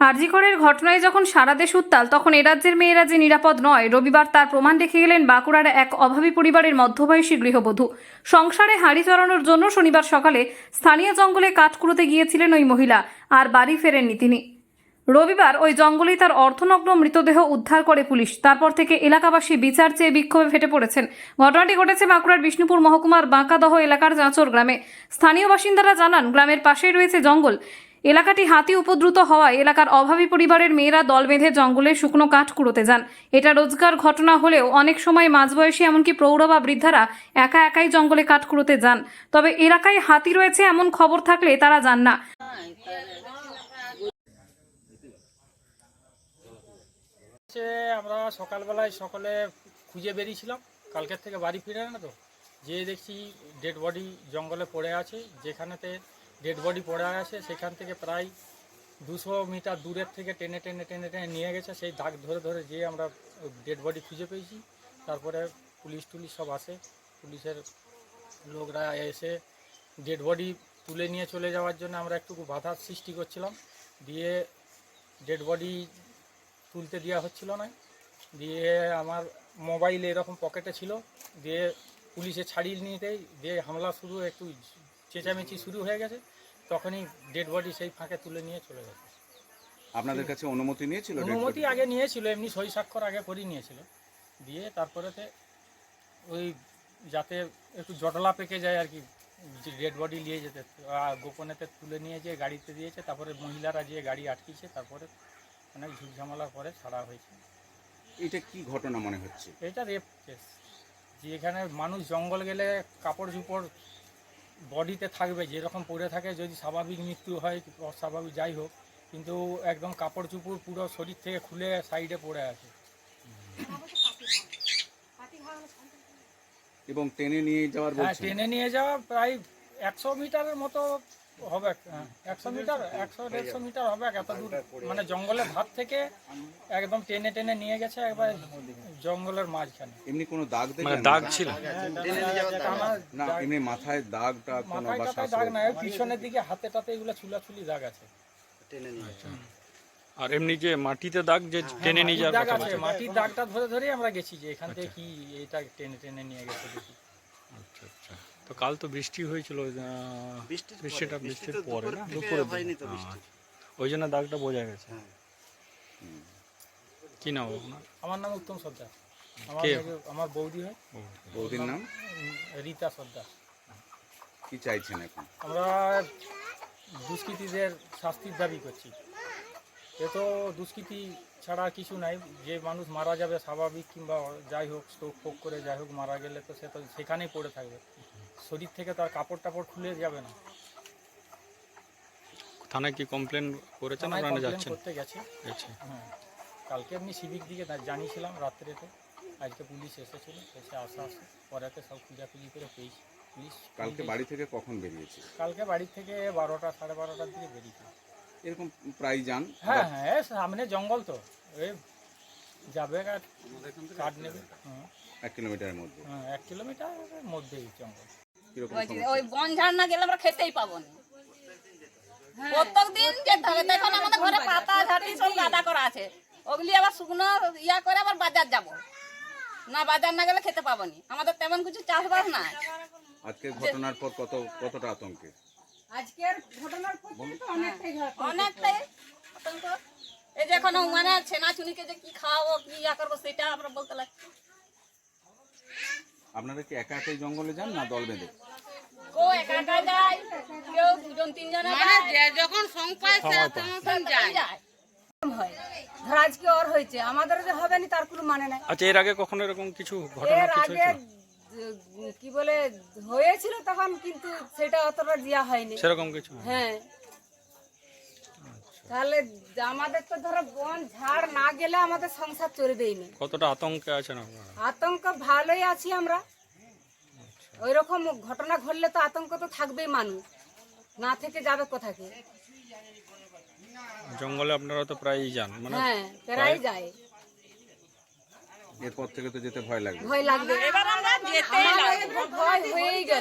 আরজিকরের ঘটনায় যখন সারা দেশ উত্তাল, তখন এ রাজ্যের মেয়েরা যে নিরাপদ নয়, রবিবার তার প্রমাণ রেখে গেলেন বাঁকুড়ার এক অভাবী পরিবারের মধ্যবয়সী গৃহবধূ। সংসারে হাঁড়ি চড়ানোর জন্য শনিবার সকালে স্থানীয় জঙ্গলে কাঠ কুড়োতে গিয়েছিলেন ওই মহিলা, আর বাড়ি ফেরেননি তিনি। রবিবার ওই জঙ্গলেই তার অর্ধনগ্ন মৃতদেহ উদ্ধার করে পুলিশ। তারপর থেকে এলাকাবাসী বিচার চেয়ে বিক্ষোভে ফেটে পড়েছেন। ঘটনাটি ঘটেছে বাঁকুড়ার বিষ্ণুপুর মহকুমার বাঁকাদহ এলাকার চাঁচর গ্রামে। স্থানীয় বাসিন্দারা জানান, গ্রামের পাশেই রয়েছে জঙ্গল। এলাকাটি হাতি উপদ্রুত হওয়ায় এলাকার অভাবী পরিবারের মেয়েরা দল বেঁধে জঙ্গলে শুকনো কাঠ কুড়োতে যান। এটা রোজগার ঘটনা হলেও অনেক সময় মাঝবয়সী এমনকি প্রৌঢ় বা বৃদ্ধারা একা একাই জঙ্গলে কাঠ কুড়োতে যান। তবে এলাকায় হাতি রয়েছে এমন খবর থাকলে তারা যান না। আমরা সকালবেলায় সকলে খুঁজে বেরিয়েছিলাম। কালকের থেকে বাড়ি ফিরে না তো? যেয়ে দেখছি ডেড বডি জঙ্গলে পড়ে আছে। যেখানেতে ডেড বডি পড়ে আছে, সেখান থেকে প্রায় দুশো মিটার দূরের থেকে টেনে টেনে টেনে টেনে নিয়ে গেছে। সেই দাগ ধরে ধরে যেয়ে আমরা ডেড বডি খুঁজে পেয়েছি। তারপরে পুলিশ টুলিশ সব আসে। পুলিশের লোকরা এসে ডেড বডি তুলে নিয়ে চলে যাওয়ার জন্য আমরা একটু বাধার সৃষ্টি করছিলাম। দিয়ে ডেড বডি তুলতে দেওয়া হচ্ছিল না। দিয়ে আমার মোবাইল এরকম পকেটে ছিল। দিয়ে পুলিশে ছাড়িয়ে নিতেই দিয়ে হামলা শুরু, একটু চেঁচামেচি শুরু হয়ে গেছে। তখনই ডেড বডি সেই ফাঁকে তুলে নিয়ে চলে গেছে। আপনাদের কাছে অনুমতি নিয়েছিল dead অনুমতি body? আগে নিয়েছিল এমনি সই স্বাক্ষর আগে করিয়ে নিয়েছিল। দিয়ে তারপরেতে ওই যাতে একটু জটলা পেকে যায় আর কি ডেড বডি নিয়ে যেতে আহ, গোপনেতে তুলে নিয়ে যেয়ে গাড়িতে দিয়েছে তারপরে মহিলারা যেয়ে গাড়ি আটকিয়েছে তারপরে অনেক ঝুটঝামেলার পরে ছাড়া হয়েছে। এটা কি ঘটনা মনে হচ্ছে? এটা রেপ কেস যে এখানে মানুষ জঙ্গল গেলে কাপড় চুপড় বডিতে থাকবে যেরকম পরে থাকে যদি স্বাভাবিক মৃত্যু হয় অস্বাভাবিক যাই হোক কিন্তু একদম কাপড় চুপড় পুরো শরীর থেকে খুলে সাইডে পড়ে আছে। এবং টেনে নিয়ে যাওয়ার হ্যাঁ টেনে নিয়ে যাওয়া প্রায় একশো মিটারের মতো হবে হ্যাঁ, একশো মিটার একশো দেড়শো মিটার হবে এত দূর। মানে জঙ্গলের ধার থেকে একদম টেনে টেনে নিয়ে গেছে একবার জঙ্গলের মাঝখানে। এমনি কোনো দাগ মানে দাগ ছিল। না এমনি মাথায় দাগ টাগ কোনো বা দাগ ওই পিছনের দিকে হাতে টাতে এগুলো চুলাচুলি দাগ আছে। আর এমনি যে মাটিতে দাগ যে টেনে নিয়ে যাওয়ার দাগ কথা আছে মাটির দাগটা ধরে ধরে আমরা গেছি যে এখান থেকে কি এটা টেনে টেনে নিয়ে গেছে দেখি। আচ্ছা আচ্ছা। তো কাল তো বৃষ্টি হয়েছিল বৃষ্টিটা বৃষ্টির পরে না? দুপুরে হয়নি তো ওই জন্য দাগটা বোঝা গেছে। হ্যাঁ। কি নাম আপনার? আমার নাম উত্তম সর্দার। আমার আমার বৌদি হয়। বৌদির নাম? রীতা সর্দার। কি চাইছেন এখন? আমরা দুষ্কৃতীদের শাস্তির দাবি করছি। এ তো দুষ্কৃতি ছাড়া কিছু নাই। যে মানুষ মারা যাবে স্বাভাবিক কিংবা যাই হোক স্ট্রোক ফোক করে যাই হোক মারা গেলে তো সে তো সেখানেই পড়ে থাকবে। শরীর থেকে তার কাপড় টাপড় খুলে যাবে না। থানায় কি কমপ্লেন করেছেন আপনারা যাচ্ছেন? করতে গেছে। আচ্ছা। হ্যাঁ। কালকে এমনি সিভিক দিকে জানিয়েছিলাম রাত্রেতে। আজকে পুলিশ এসেছিল এসে আসা আসে। পরেতে সব খুঁজাখুঁজি করে পেয়েছি। পুলিশ কালকে বাড়ি থেকে কখন বেরিয়েছে? কালকে বাড়ি থেকে বারোটা সাড়ে বারোটার দিকে বেরিয়েছে। এরকম প্রায় যান? হ্যাঁ হ্যাঁ সামনে জঙ্গল তো। এই যাবে আর কাঠ নেবে। হুম, এক কিলোমিটারের মধ্যে? হ্যাঁ এক কিলোমিটার মধ্যেই জঙ্গল। ওই বন ঝাড় না গেলে আমরা খেতেই পাবো না। প্রত্যেক দিন যেতে হবে দেখুন আমাদের ঘরে পাতা ঝাঁটি সব গাদা করা আছে। ওগুলি আবার শুকনো ইয়া করে আবার বাজার যাব। না বাজার না গেলে খেতে পাবো নি। আমাদের তেমন কিছু চাষবাস নাই। আজকের ঘটনার পর কত কতটা আতঙ্কে? অনেকটাই আতঙ্ক। এই যে এখন মানে ছেনা চুনিকে যে কি খাওয়াবো কি ইয়া করব সেটা আমরা বলতে লাগছি আপনারা কি একা একাই জঙ্গলে যান না দল বেঁধে? কেউ একা একা যায় কেউ দুজন তিনজনে যায়। যখন সংপায় তখন যায়। যায়। হয়। আজকে ওর হয়েছে? আমাদের যে হবে না তার কোনো মানে নাই। আচ্ছা এর আগে কখনো এরকম কিছু ঘটনা কিছু আগে কি বলে হয়েছিল তখন কিন্তু সেটা অতটা দেওয়া হয়নি। সেরকম কিছু হ্যাঁ। তাহলে আমাদের তো ধরো বন ঝাড় না গেলে আমাদের সংসার চলবেই না। কতটা আতঙ্কে আছেন আপনারা? আতঙ্ক ভালোই আছি আমরা। ওই রকম ঘটনা ঘটলে তো আতঙ্ক তো থাকবেই মানুষ। না থেকে যাবে কোথাকে? জঙ্গলে আপনারা তো প্রায়ই যান মানে হ্যাঁ প্রায় যায় এরপর থেকে তো যেতে ভয় লাগবে। ভয় লাগবে। এবার আমরা যেতে ভয় হয়েই গেল।